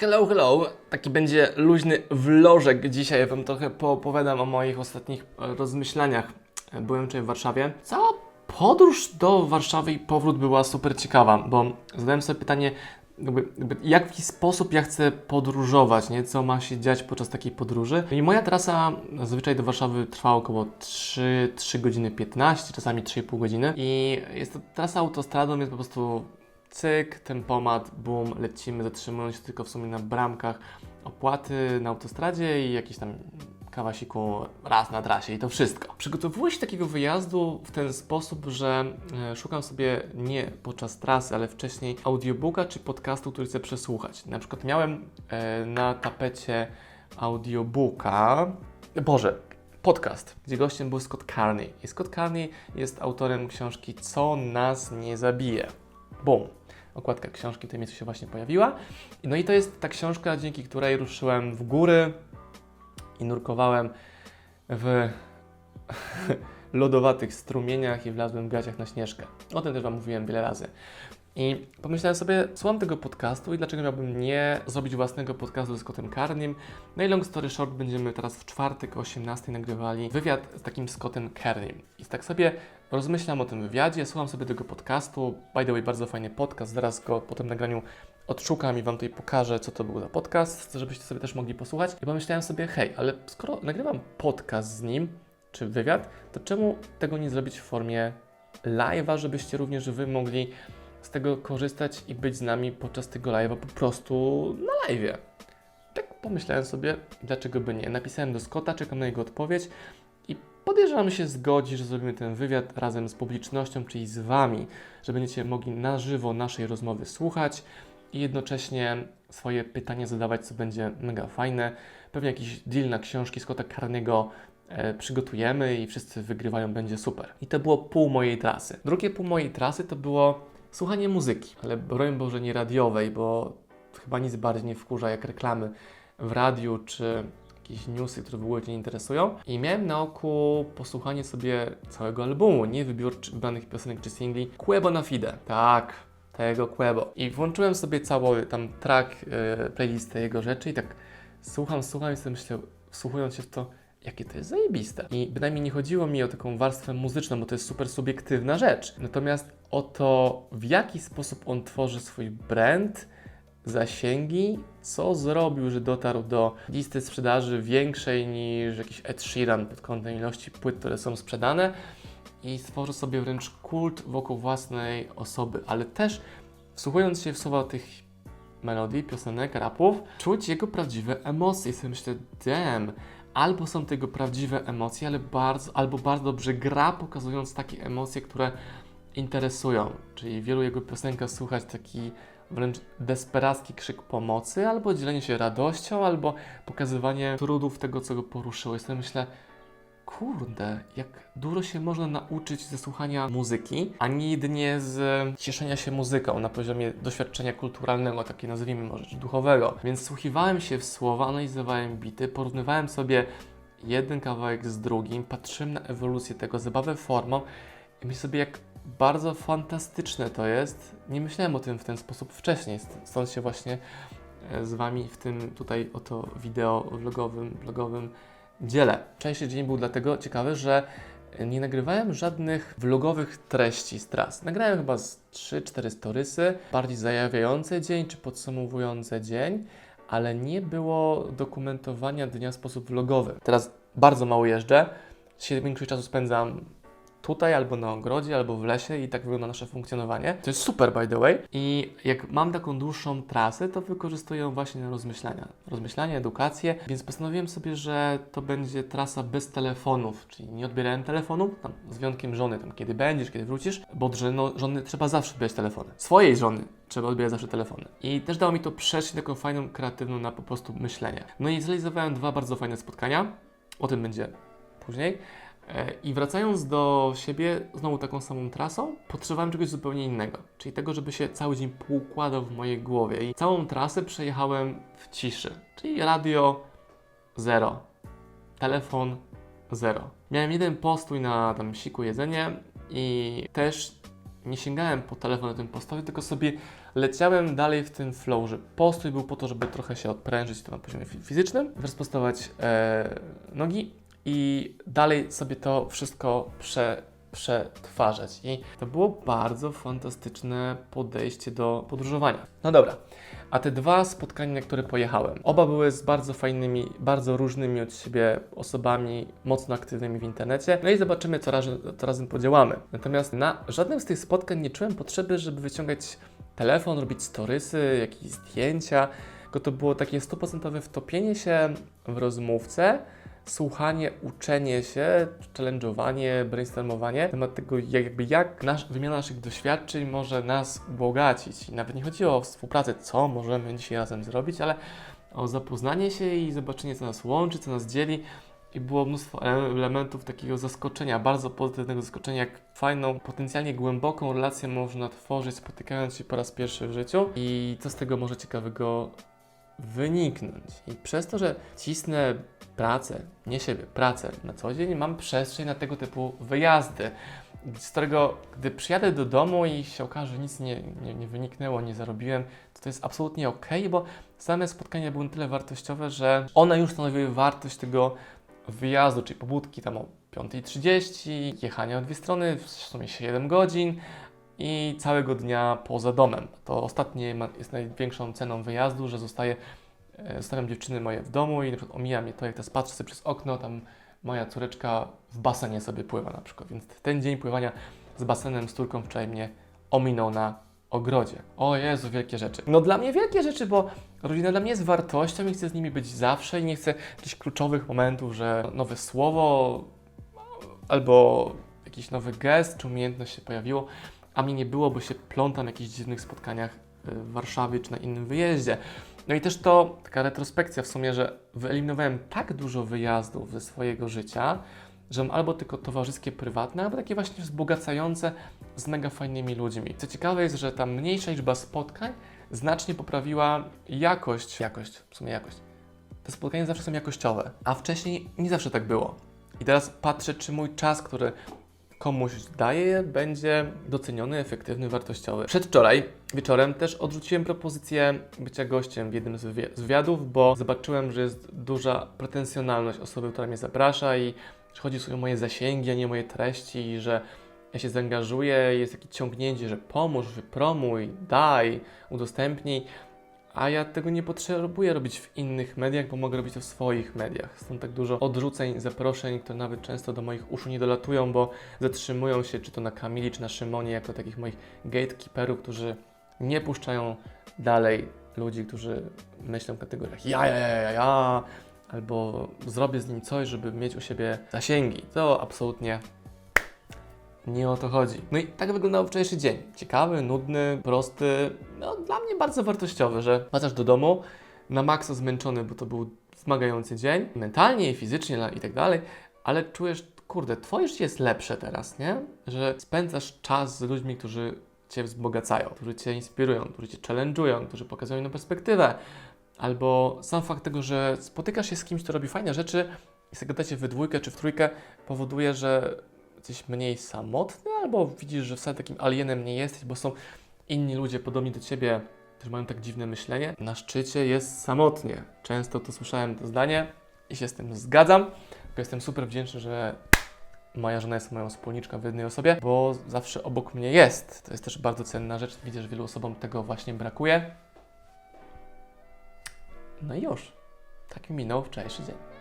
Hello, hello. Taki będzie luźny vlożek dzisiaj. Wam trochę poopowiadam o moich ostatnich e, rozmyślaniach. E, Byłem wczoraj w Warszawie. Cała podróż do Warszawy i powrót była super ciekawa, bo zadałem sobie pytanie, jakby, jakby jaki sposób ja chcę podróżować, nie? Co ma się dziać podczas takiej podróży. I moja trasa zazwyczaj do Warszawy trwa około 3, 3 godziny 15, czasami 3,5 godziny. I jest to trasa autostradą, jest po prostu cyk, tempomat, boom, lecimy, zatrzymując się tylko w sumie na bramkach, opłaty na autostradzie i jakiś tam kawasiku raz na trasie i to wszystko. Przygotowuję się takiego wyjazdu w ten sposób, że e, szukam sobie nie podczas trasy, ale wcześniej audiobooka czy podcastu, który chcę przesłuchać. Na przykład miałem e, na tapecie audiobooka, Boże, podcast, gdzie gościem był Scott Carney. I Scott Carney jest autorem książki Co nas nie zabije. Bum. Okładka książki w tym miejscu się właśnie pojawiła. No i to jest ta książka, dzięki której ruszyłem w góry i nurkowałem w lodowatych strumieniach i wlazłem w gaciach na śnieżkę. O tym też Wam mówiłem wiele razy. I pomyślałem sobie, słucham tego podcastu i dlaczego miałbym nie zrobić własnego podcastu z Scottem Carneym. No i long story short, będziemy teraz w czwartek o 18 nagrywali wywiad z takim Scottem Carneym. I tak sobie rozmyślam o tym wywiadzie, słucham sobie tego podcastu. By the way, bardzo fajny podcast, zaraz go po tym nagraniu odszukam i Wam tutaj pokażę, co to był za podcast, żebyście sobie też mogli posłuchać. I pomyślałem sobie, hej, ale skoro nagrywam podcast z nim, czy wywiad, to czemu tego nie zrobić w formie live'a, żebyście również Wy mogli z tego korzystać i być z nami podczas tego live'a po prostu na live'ie. Tak pomyślałem sobie, dlaczego by nie. Napisałem do Scotta, czekam na jego odpowiedź podejrzewam, się zgodzi, że zrobimy ten wywiad razem z publicznością, czyli z Wami, że będziecie mogli na żywo naszej rozmowy słuchać i jednocześnie swoje pytania zadawać, co będzie mega fajne. Pewnie jakiś deal na książki Scotta Carnego e, przygotujemy i wszyscy wygrywają, będzie super. I to było pół mojej trasy. Drugie pół mojej trasy to było słuchanie muzyki, ale broń Boże nie radiowej, bo chyba nic bardziej nie wkurza jak reklamy w radiu czy jakieś newsy, które w ogóle Cię interesują. I miałem na oku posłuchanie sobie całego albumu, nie wybiórczo wybranych piosenek czy singli. Quebo na Fide. Tak, tego Quebo. I włączyłem sobie cały tam track, yy, playlistę jego rzeczy i tak słucham, słucham i sobie myślę, wsłuchując się w to, jakie to jest zajebiste. I bynajmniej nie chodziło mi o taką warstwę muzyczną, bo to jest super subiektywna rzecz. Natomiast o to, w jaki sposób on tworzy swój brand, zasięgi, co zrobił, że dotarł do listy sprzedaży większej niż jakiś Ed Sheeran pod kątem ilości płyt, które są sprzedane i stworzył sobie wręcz kult wokół własnej osoby, ale też wsłuchując się w słowa tych melodii, piosenek, rapów, czuć jego prawdziwe emocje. I sobie myślę, damn, albo są tego prawdziwe emocje, ale bardzo, albo bardzo dobrze gra, pokazując takie emocje, które interesują. Czyli wielu jego piosenkach słuchać taki wręcz desperacki krzyk pomocy, albo dzielenie się radością, albo pokazywanie trudów tego, co go poruszyło. I myślę, kurde, jak dużo się można nauczyć ze słuchania muzyki, a nie jedynie z cieszenia się muzyką na poziomie doświadczenia kulturalnego, takie nazwijmy może, czy duchowego. Więc słuchiwałem się w słowa, analizowałem bity, porównywałem sobie jeden kawałek z drugim, patrzyłem na ewolucję tego, zabawę formą i myślę sobie, jak bardzo fantastyczne to jest. Nie myślałem o tym w ten sposób wcześniej, st- stąd się właśnie e, z Wami w tym tutaj oto wideo vlogowym, vlogowym dzielę. Wczorajszy dzień był dlatego ciekawy, że nie nagrywałem żadnych vlogowych treści z tras. Nagrałem chyba z 3-4 storysy, bardziej zajawiające dzień czy podsumowujące dzień, ale nie było dokumentowania dnia w sposób vlogowy. Teraz bardzo mało jeżdżę, większość czasu spędzam tutaj, albo na ogrodzie, albo w lesie i tak wygląda nasze funkcjonowanie. To jest super, by the way. I jak mam taką dłuższą trasę, to wykorzystuję ją właśnie na rozmyślania. Rozmyślania, edukację, więc postanowiłem sobie, że to będzie trasa bez telefonów, czyli nie odbierałem telefonu, tam z wyjątkiem żony, tam kiedy będziesz, kiedy wrócisz, bo od żony, żony trzeba zawsze odbierać telefony. Swojej żony trzeba odbierać zawsze telefony. I też dało mi to przestrzeń taką fajną, kreatywną na po prostu myślenie. No i zrealizowałem dwa bardzo fajne spotkania, o tym będzie później. E, I wracając do siebie, znowu taką samą trasą, potrzebowałem czegoś zupełnie innego. Czyli tego, żeby się cały dzień poukładał w mojej głowie. I całą trasę przejechałem w ciszy. Czyli radio zero, telefon zero. Miałem jeden postój na tam siku jedzenie i też nie sięgałem po telefon na tym postoju, tylko sobie leciałem dalej w tym flow, że postój był po to, żeby trochę się odprężyć to na poziomie fi- fizycznym, rozprostować e, nogi i dalej sobie to wszystko prze, przetwarzać. I to było bardzo fantastyczne podejście do podróżowania. No dobra, a te dwa spotkania, na które pojechałem, oba były z bardzo fajnymi, bardzo różnymi od siebie osobami, mocno aktywnymi w internecie. No i zobaczymy, co, raz, co razem podziałamy. Natomiast na żadnym z tych spotkań nie czułem potrzeby, żeby wyciągać telefon, robić storysy, jakieś zdjęcia. Tylko to było takie stuprocentowe wtopienie się w rozmówcę, słuchanie, uczenie się, challenge'owanie, brainstormowanie na temat tego, jak, jakby jak nasz, wymiana naszych doświadczeń może nas ubogacić. I nawet nie chodzi o współpracę, co możemy dzisiaj razem zrobić, ale o zapoznanie się i zobaczenie, co nas łączy, co nas dzieli. I było mnóstwo ele- elementów takiego zaskoczenia, bardzo pozytywnego zaskoczenia, jak fajną, potencjalnie głęboką relację można tworzyć, spotykając się po raz pierwszy w życiu i co z tego może ciekawego wyniknąć. I przez to, że cisnę pracę, nie siebie, pracę na co dzień, mam przestrzeń na tego typu wyjazdy, z którego gdy przyjadę do domu i się okaże, że nic nie, nie, nie wyniknęło, nie zarobiłem, to to jest absolutnie ok, bo same spotkania były tyle wartościowe, że one już stanowiły wartość tego wyjazdu, czyli pobudki tam o 5.30, jechania o dwie strony, w sumie 7 godzin i całego dnia poza domem. To ostatnie jest największą ceną wyjazdu, że zostaje, e, zostawiam dziewczyny moje w domu i na przykład omija mnie to, jak teraz patrzę sobie przez okno, tam moja córeczka w basenie sobie pływa na przykład, więc ten dzień pływania z basenem, z córką wczoraj mnie ominął na ogrodzie. O Jezu, wielkie rzeczy. No dla mnie wielkie rzeczy, bo rodzina dla mnie jest wartością i chcę z nimi być zawsze i nie chcę jakichś kluczowych momentów, że nowe słowo albo jakiś nowy gest czy umiejętność się pojawiło, a mnie nie było, bo się plątam w jakichś dziwnych spotkaniach y, w Warszawie czy na innym wyjeździe. No i też to taka retrospekcja w sumie, że wyeliminowałem tak dużo wyjazdów ze swojego życia, że mam albo tylko towarzyskie, prywatne, albo takie właśnie wzbogacające z mega fajnymi ludźmi. Co ciekawe jest, że ta mniejsza liczba spotkań znacznie poprawiła jakość, jakość, w sumie jakość. Te spotkania zawsze są jakościowe, a wcześniej nie zawsze tak było. I teraz patrzę, czy mój czas, który komuś daję, będzie doceniony, efektywny, wartościowy. Przedwczoraj wieczorem też odrzuciłem propozycję bycia gościem w jednym z wywi- z wywiadów, bo zobaczyłem, że jest duża pretensjonalność osoby, która mnie zaprasza i że chodzi sobie o moje zasięgi, a nie moje treści i że ja się zaangażuję, jest takie ciągnięcie, że pomóż, wypromuj, daj, udostępnij, a ja tego nie potrzebuję robić w innych mediach, bo mogę robić to w swoich mediach. Stąd tak dużo odrzuceń, zaproszeń, które nawet często do moich uszu nie dolatują, bo zatrzymują się czy to na Kamili, czy na Szymonie, jako takich moich gatekeeperów, którzy nie puszczają dalej ludzi, którzy myślą w kategoriach ja, ja, ja, ja, ja, albo zrobię z nim coś, żeby mieć u siebie zasięgi. To absolutnie nie o to chodzi. No i tak wyglądał wczorajszy dzień. Ciekawy, nudny, prosty, no dla mnie bardzo wartościowy, że wracasz do domu na maksa zmęczony, bo to był wymagający dzień, mentalnie i fizycznie i tak dalej, ale czujesz, kurde, twoje życie jest lepsze teraz, nie? Że spędzasz czas z ludźmi, którzy cię wzbogacają, którzy cię inspirują, którzy cię challenge'ują, którzy pokazują inną perspektywę, albo sam fakt tego, że spotykasz się z kimś, kto robi fajne rzeczy i sobie gadacie we dwójkę czy w trójkę, powoduje, że jesteś mniej samotny, albo widzisz, że wcale takim alienem nie jesteś, bo są inni ludzie podobni do ciebie, którzy mają tak dziwne myślenie. Na szczycie jest samotnie. Często to słyszałem to zdanie i się z tym zgadzam. Jestem super wdzięczny, że moja żona jest moją wspólniczką w jednej osobie, bo zawsze obok mnie jest. To jest też bardzo cenna rzecz. Widzę, że wielu osobom tego właśnie brakuje. No i już. Tak mi minął wczorajszy dzień.